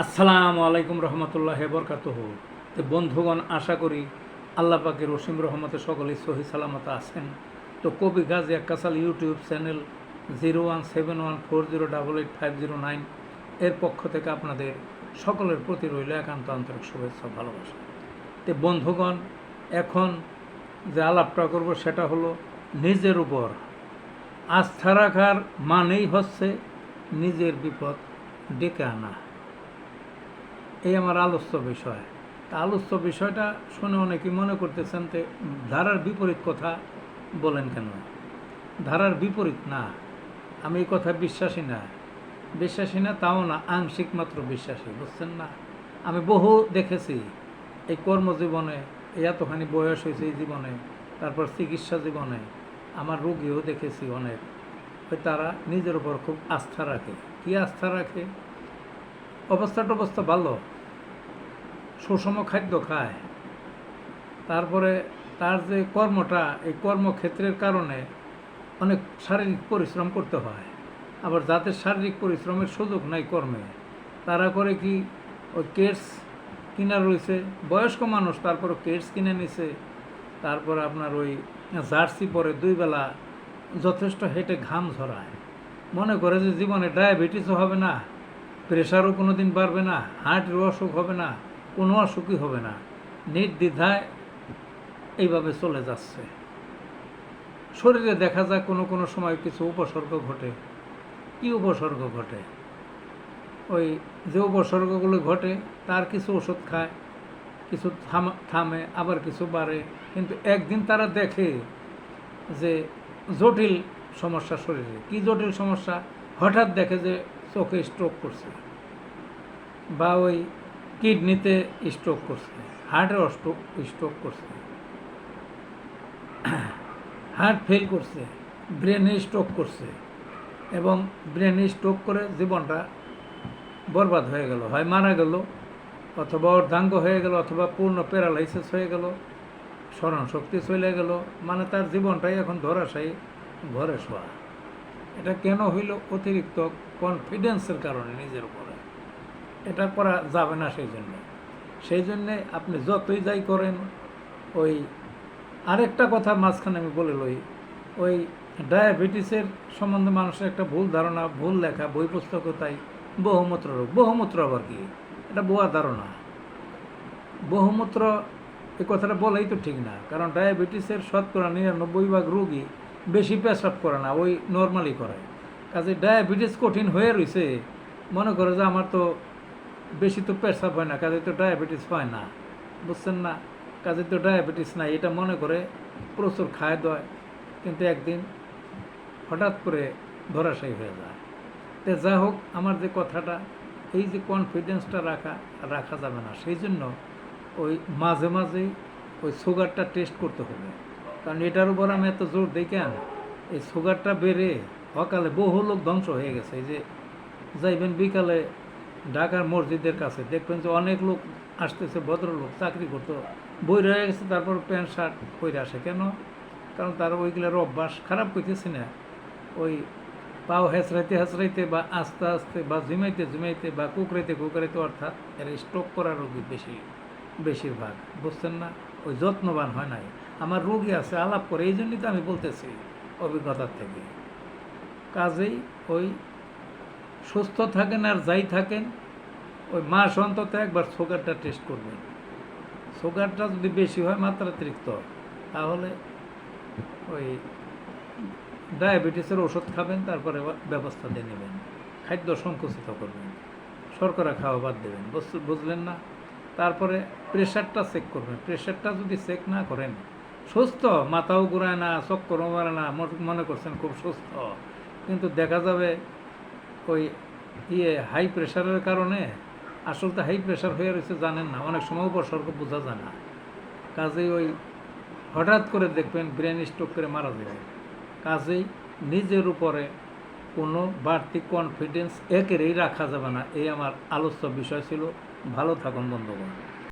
আসসালামু আলাইকুম রহমতুল্লাহ বরকাত তো বন্ধুগণ, আশা করি আল্লাহ পাকের রসিম রহমতে সকলেই সহি সালামত আছেন। তো কবি Gazi Akkasal YouTube channel zero one seven one four zero double eight five zero nine এর পক্ষ থেকে আপনাদের সকলের প্রতি রইল একান্ত আন্তরিক শুভেচ্ছা ভালোবাসা। তো বন্ধুগণ, এখন যে আলাপটা করব সেটা হলো, নিজের উপর আস্থা রাখার মানেই হচ্ছে নিজের বিপদ ডেকে আনা। এই আমার আলোচ্য বিষয়। তা আলোচ্য বিষয়টা শুনে অনেকে মনে করতেছেন যে, ধারার বিপরীত কথা বলেন কেন? ধারার বিপরীত না। আমি এই কথা বিশ্বাসী না। বিশ্বাসী না, তাও না। আংশিক মাত্র বিশ্বাসী, বুঝছেন না? আমি বহু দেখেছি এই কর্মজীবনে এতখানি বয়স হয়েছে এই জীবনে, তারপর চিকিৎসা জীবনে, আমার রোগীও দেখেছি অনেক। তারা নিজের উপর খুব আস্থা রাখে। কি আস্থা রাখে? অবস্থাটা টবস্থা ভালো, সুষম খাদ্য খায়। তারপরে তার যে কর্মটা, এই কর্মক্ষেত্রের কারণে অনেক শারীরিক পরিশ্রম করতে হয়। আবার যাদের শারীরিক পরিশ্রমের সুযোগ নাই কর্মে, তারা করে কি, ওই কেটস কিনা রয়েছে, বয়স্ক মানুষ তারপরে কেটস কিনে নিছে, তারপর আপনার ওই জার্সি পরে দুই বেলা যথেষ্ট হেঁটে ঘাম ঝরায়। মনে করে যে জীবনে ডায়াবেটিসও হবে না। প্রেশারও কোনো দিন বাড়বে না হার্টের অসুখ হবে না, কোনো অসুখই হবে না। নির্দ্বিধায় এইভাবে চলে যাচ্ছে। শরীরে দেখা যায় কোনো কোনো সময় কিছু উপসর্গ ঘটে। কি উপসর্গ ঘটে? ওই যে উপসর্গগুলো ঘটে, তার কিছু ওষুধ খায়, কিছু থামা, থামে, আবার কিছু বাড়ে। কিন্তু একদিন তারা দেখে যে জটিল সমস্যা শরীরে। কি জটিল সমস্যা? হঠাৎ দেখে যে চোখে স্ট্রোক করছে। বা ওই কিডনিতে স্ট্রোক করছে। হার্টের স্ট্রোক স্ট্রোক করছে। হার্ট ফেল করছে। ব্রেনে স্ট্রোক করছে। এবং ব্রেনে স্ট্রোক করে জীবনটা বরবাদ হয়ে গেল। হয় মারা গেল, অথবা অর্ধাঙ্গ হয়ে গেল, অথবা পূর্ণ প্যারালাইসিস হয়ে গেল স্মরণ শক্তি চলে গেল। মানে তার জীবনটাই এখন ধরাশায়ী ঘরে শোয়া। এটা কেন হইল অতিরিক্ত কনফিডেন্সের কারণে নিজের উপরে? এটা করা যাবে না সেই জন্যে সেই জন্যে আপনি যতই যাই করেন, ওই আরেকটা কথা মাঝখানে আমি বলে লই, ওই ডায়াবেটিসের সম্বন্ধে মানুষের একটা ভুল ধারণা, ভুল লেখা, বই পুস্তক তাই বহুমূত্র রোগ। বহুমূত্র আবার কি? এটা বোয়া ধারণা। বহুমূত্র এই কথাটা বলাই তো ঠিক না, কারণ ডায়াবেটিসের শতকরা নিরানব্বই ভাগ রোগী বেশি পেশাব করে না, ওই নর্মালি করে। কাজে ডায়াবেটিস কঠিন হয়ে রয়েছে মনে করে যে আমার তো বেশি তো পেশাব হয় না, কাজে তো ডায়াবেটিস হয় না, বুঝছেন না? কাজে তো ডায়াবেটিস নাই, এটা মনে করে প্রচুর খায় দেয়, কিন্তু একদিন হঠাৎ করে ধরাশায়ী হয়ে যায়। তো যা হোক, আমার যে কথাটা, এই যে কনফিডেন্সটা রাখা রাখা যাবে না, সেই জন্য ওই মাঝে মাঝেই ওই সুগারটা টেস্ট করতে হবে। কারণ এটার উপর আমি এত জোর দিই কেন? এই সুগারটা বেড়ে সকালে বহু লোক ধ্বংস হয়ে গেছে। এই যে যাইবেন বিকালে ঢাকার মসজিদের কাছে, দেখবেন যে অনেক লোক আসতেছে, ভদ্রলোক চাকরি করতো বই রয়ে গেছে, তারপর প্যান্ট, শার্ট পরে আসে। কেন? কারণ তার ওইগুলোর অভ্যাস খারাপ করতেছি না। ওই পাও হেঁচড়াইতে হেঁচড়াইতে বা আস্তে আস্তে বা ঝিমাইতে ঝিমাইতে বা কুকরাইতে কুকরাইতে অর্থাৎ এর স্ট্রোক করার রোগী বেশি, বেশিরভাগ। বুঝছেন না? ওই যত্নবান হয় নাই। আমার রোগী আছে, আলাপ করে, এই জন্যই তো আমি বলতেছি অভিজ্ঞতার থেকে। কাজেই ওই সুস্থ থাকেন আর যাই থাকেন, ওই মাস অন্তত একবার সুগারটা টেস্ট করবেন। সুগারটা যদি বেশি হয়, মাত্রাতিরিক্ত, তাহলে ওই ডায়াবেটিসের ওষুধ খাবেন, তারপরে ব্যবস্থা দিয়ে নেবেন। খাদ্য সংকুচিত করবেন। শর্করা খাওয়া বাদ দেবেন। বুঝ- বুঝলেন না? তারপরে প্রেশারটা চেক করবেন। প্রেশারটা যদি চেক না করেন সুস্থ, মাথাও ঘুরায় না, চক্করও মারে না, মন- করছেন খুব সুস্থ। কিন্তু দেখা যাবে ওই ইয়ে হাই প্রেশারের কারণে আসলে তো হাই প্রেশার হয়ে রয়েছে জানেন না, অনেক সময় উপসর্গ বোঝা যায় না। কাজেই ওই হঠাৎ করে দেখবেন ব্রেন স্ট্রোক করে মারা যাবে। কাজেই নিজের উপরে কোনো বাড়তি কনফিডেন্স একেরই রাখা যাবে না, এই আমার আলোচ্য বিষয় ছিল। ভালো থাকুন বন্ধুগণ।